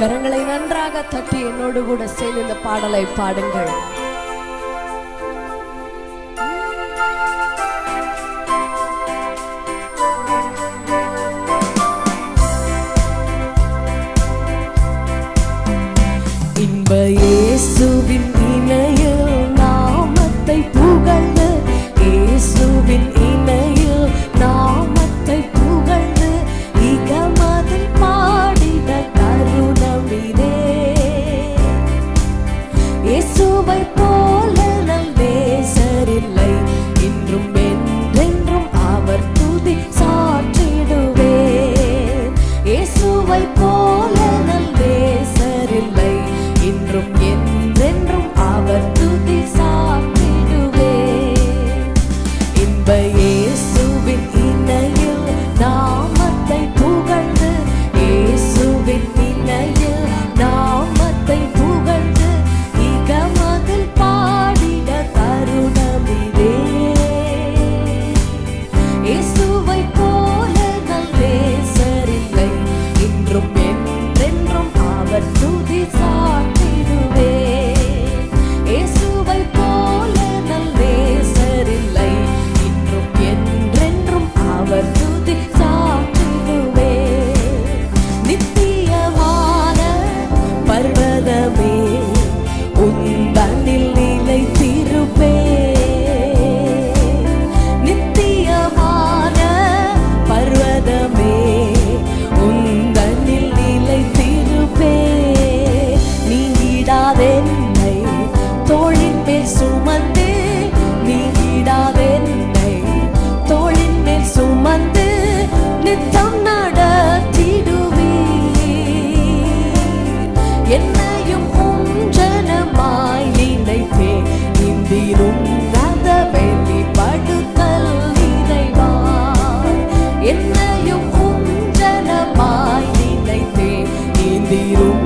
கரங்களை நன்றாக தட்டி என்னோடு கூட சேர்ந்து இந்த பாடலை பாடுங்கள். இன்ப You.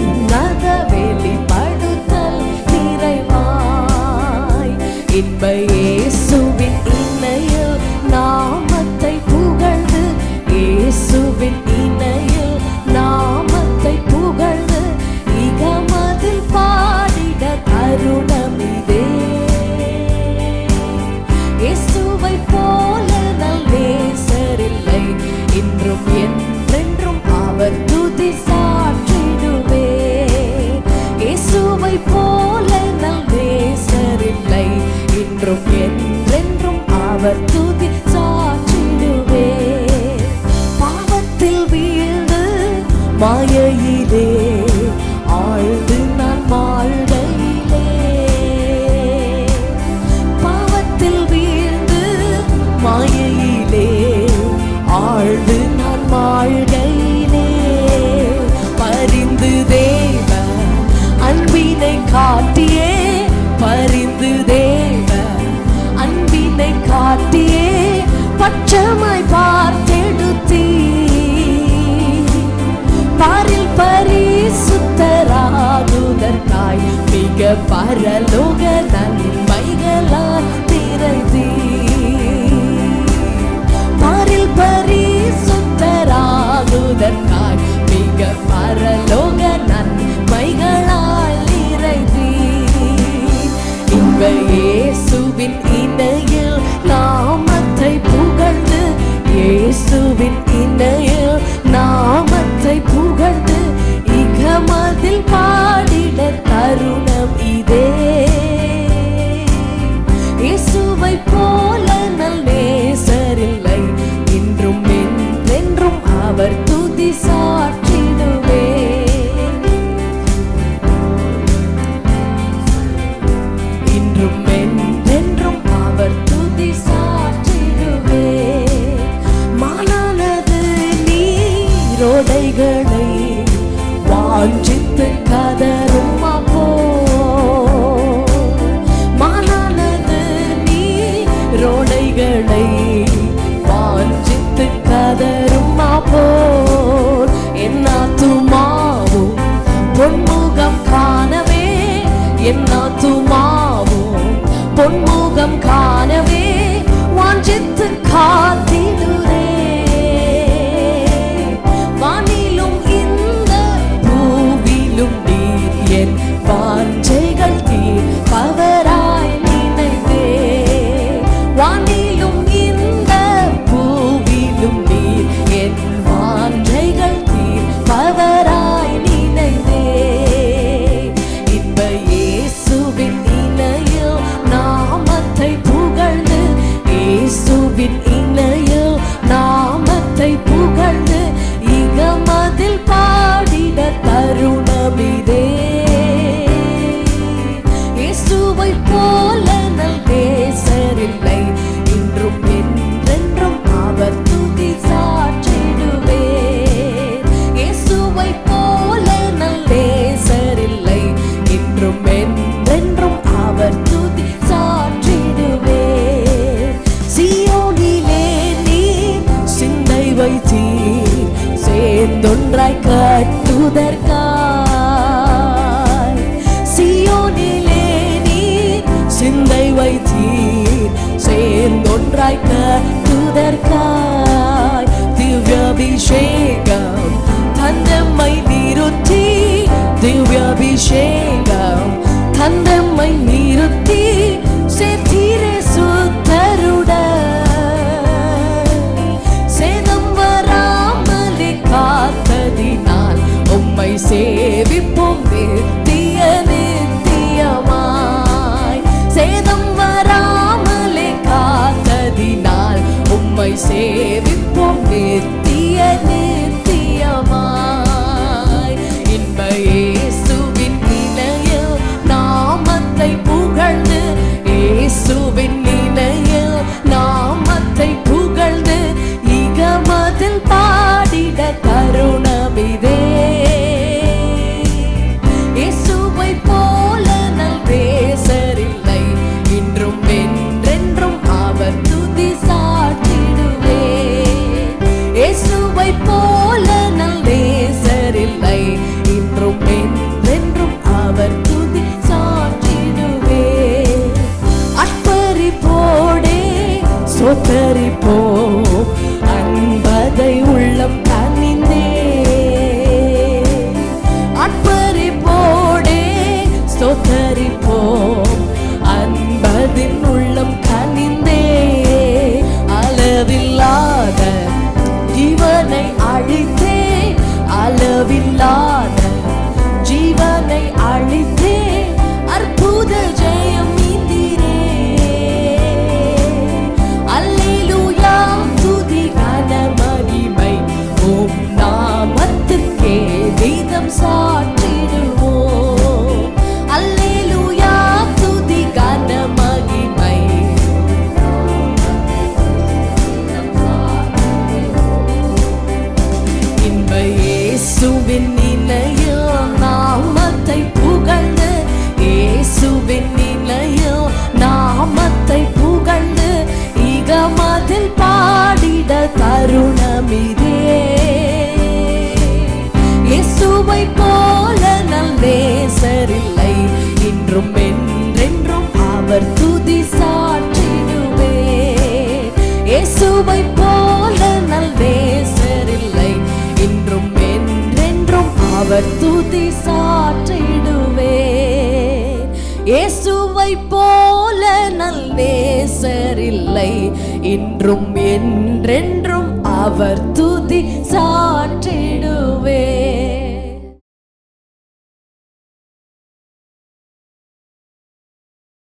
மோகத்தில் வீழ்ந்து மாயையிலே ஆழ்ந்து நான் வாழ்கையிலே. பரிந்து தேவ அன்பினை காட்டியே பரிந்து தேவ அன்பினை காட்டியே பச்சமாய் பார்த்தெடுத்தீ பாரில் பரிசுத்தராகுதற்காய் மிக பரலோக நன் பொன்முகம் காணவே வாஞ்சித்து காத்திடும் ஒன்றாய் கட்டுதற்காய். சியோனிலே நீர் சிந்தை வைத்தீர். சேர்ந்தொன்றாய் கட்டுதற்காய். திவ்யாபிஷேகம் தந்தம்மை சொத்தரிப்போ? அன்பதை உள்ளம் கனிந்தே அற்பரிப்போடே சொத்தரிப்போம் அன்பதின் உள்ளம் கனிந்தே அளவில்லாத ஜீவனை அழித்தே. அளவில்லாத ஜீவனை அழித்தே. அற்புத ஜெயம் இயேசுவின் நிலையில் நாமத்தை புகழ்ந்து. இயேசுவின் நிலையில் நாமத்தை புகழ்ந்து. இகமதில் பாடிட தருணமிதே இயேசுவை போல நல் நேசரில்லை இன்றும் என்றென்றும் அவர் துதி சாற்றிடுவே. இயேசுவை போல நல் நேசரில்லை இன்றும் என்றென்றும் அவர் துதி சாற்றிடுவே. இயேசுவை போல நல் நேசரில்லை இன்றும் என்றென்றும் அவர் துதி சாற்றிடுவே.